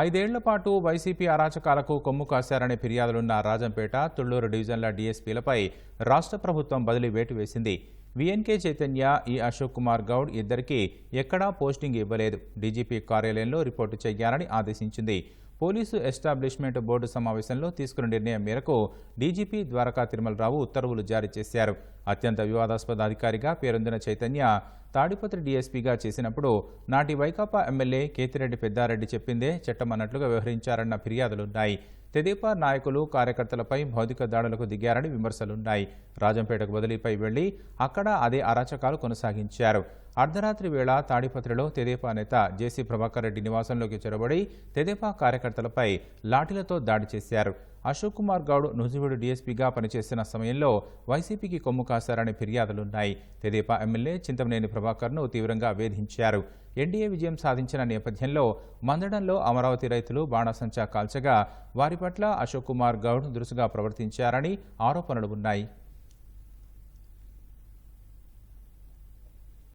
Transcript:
ఐదేళ్ళ పాటు వైసీపీ అరాచకాలకు కొమ్ము కాశారనే ఫిర్యాదులున్న రాజంపేట తుళ్ళూరు డివిజన్ల డీఎస్పీలపై రాష్ట్ర ప్రభుత్వం బదిలీ వేటు వేసింది. విఎన్కే చైతన్య ఈ అశోక్ కుమార్ గౌడ్ ఇద్దరికీ ఎక్కడా పోస్టింగ్ ఇవ్వలేదు. డీజీపీ కార్యాలయంలో రిపోర్టు చేయాలని ఆదేశించింది. పోలీసు ఎస్టాబ్లిష్మెంట్ బోర్డు సమావేశంలో తీసుకున్న నిర్ణయం మేరకు డీజీపీ ద్వారకా తిరుమలరావు ఉత్తర్వులు జారీ చేశారు. అత్యంత వివాదాస్పద అధికారిగా పేరొందిన చైతన్య తాడిపత్రి డీఎస్పీగా చేసినప్పుడు నాటి వైకాపా ఎమ్మెల్యే కేతిరెడ్డి పెద్దారెడ్డి చెప్పిందే చట్టమన్నట్లుగా వ్యవహరించారన్న ఫిర్యాదులున్నాయి. తెదేపా నాయకులు కార్యకర్తలపై భౌతిక దాడులకు దిగారని విమర్శలున్నాయి. రాజంపేటకు బదిలీపై వెళ్ళి అక్కడ అదే అరాచకాలు కొనసాగించారు. అర్ధరాత్రి వేళ తాడిపత్రిలో తెదేపా నేత జేసీ ప్రభాకర్ రెడ్డి నివాసంలోకి చొరబడి తెదేపా కార్యకర్తలపై లాఠీలతో దాడి చేశారు. అశోక్ కుమార్ గౌడ్ నుజివీడు డీఎస్పీగా పనిచేసిన సమయంలో వైసీపీకి కొమ్ము కాశారని ఫిర్యాదులున్నాయి. తెదేపా ఎమ్మెల్యే చింతమనేని ప్రభాకర్ను తీవ్రంగా వేధించారు. ఎన్డీఏ విజయం సాధించిన నేపథ్యంలో మందడంలో అమరావతి రైతులు బాణసంచా కాల్చగా వారి పట్ల అశోక్ కుమార్ గౌడ్ దురుసుగా ప్రవర్తించారని ఆరోపణలు ఉన్నాయి.